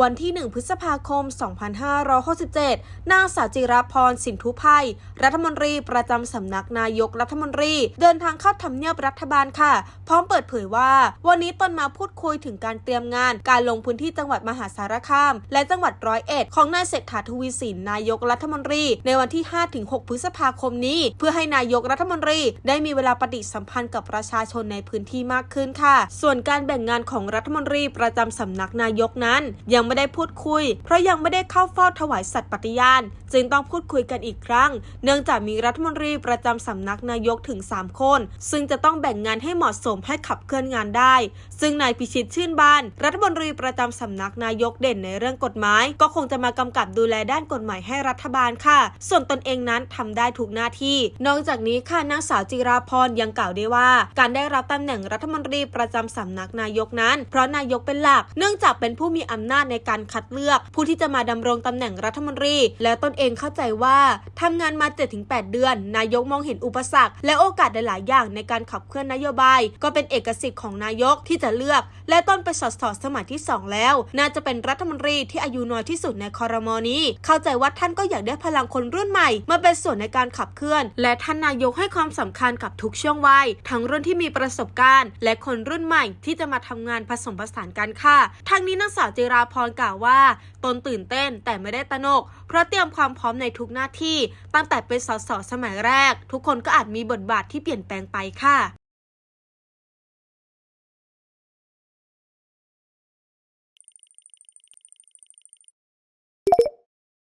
วันที่ 1 พฤษภาคม 2567 นางสาวจิรพรสินทุไพยรัฐมนตรีประจำสำนักนายกรัฐมนตรี เดินทางเข้าทำเนียบรัฐบาลค่ะ พร้อมเปิดเผยว่า วันนี้ตนมาพูดคุยถึงการเตรียมงาน การลงพื้นที่จังหวัดมหาสารคาม และจังหวัดร้อยเอ็ดของนายเศรษฐาทวีสินนายกรัฐมนตรี ในวันที่ 5-6 พฤษภาคมนี้ เพื่อให้นายกรัฐมนตรี ได้มีเวลาปฏิสัมพันธ์กับประชาชนในพื้นที่มากขึ้นค่ะ ส่วนการแบ่งงานของรัฐมนตรีประจำสำนักนายกนั้นยังังไม่ได้พูดคุย เพราะยังไม่ได้เข้าเฝ้าถวายสัตย์ปฏิญาณ จึงต้องพูดคุยกันอีกครั้ง เนื่องจากมีรัฐมนตรีประจำสำนักนายกถึง 3 คน ซึ่งจะต้องแบ่งงานให้เหมาะสมให้ขับเคลื่อนงานได้ ซึ่งนายพิชิตชื่นบาน รัฐมนตรีประจำสำนักนายกเด่นในเรื่องกฎหมาย ก็คงจะมากำกับดูแลด้านกฎหมายให้รัฐบาลค่ะ ส่วนตนเองนั้นทำได้ทุกหน้าที่ นอกจากนี้ค่ะนางสาวจิราพรยังกล่าวได้ว่า การได้รับตำแหน่งรัฐมนตรีประจำสำนักนายกนั้น เพราะนายกเป็นหลัก เนื่องจากเป็นผู้มีอำนาจในการคัดเลือก ผู้ที่จะมาดำรงตำแหน่งรัฐมนตรี และตนเองเข้าใจว่าทำงานมา 7-8 เดือน นายกมองเห็นอุปสรรค และโอกาสหลาย ๆ อย่างในการขับเคลื่อนนโยบาย ก็เป็นเอกสิทธิ์ของนายกที่จะเลือก และต้นไปสอดสอดสมัยที่ 2 แล้ว น่าจะเป็นรัฐมนตรีที่อายุน้อยที่สุดในคอรมอนี้ เข้าใจว่าท่านก็อยากได้พลังคนรุ่นใหม่ มาเป็นส่วนในการขับเคลื่อน และท่านนายกให้ความสำคัญกับทุกช่วงวัยทั้งรุ่นที่มีประสบการณ์ และคนรุ่นใหม่ที่จะมาทำงานผสมผสานกันค่ะทางนี้นางสาวจิราพรกล่าวว่า ตนตื่นเต้นแต่ไม่ได้ตนก เพราะเตรียมความพร้อมในทุกหน้าที่ ตั้งแต่เป็นสสสมัยแรก ทุกคนก็อาจมีบทบาทที่เปลี่ยนแปลงไปค่ะ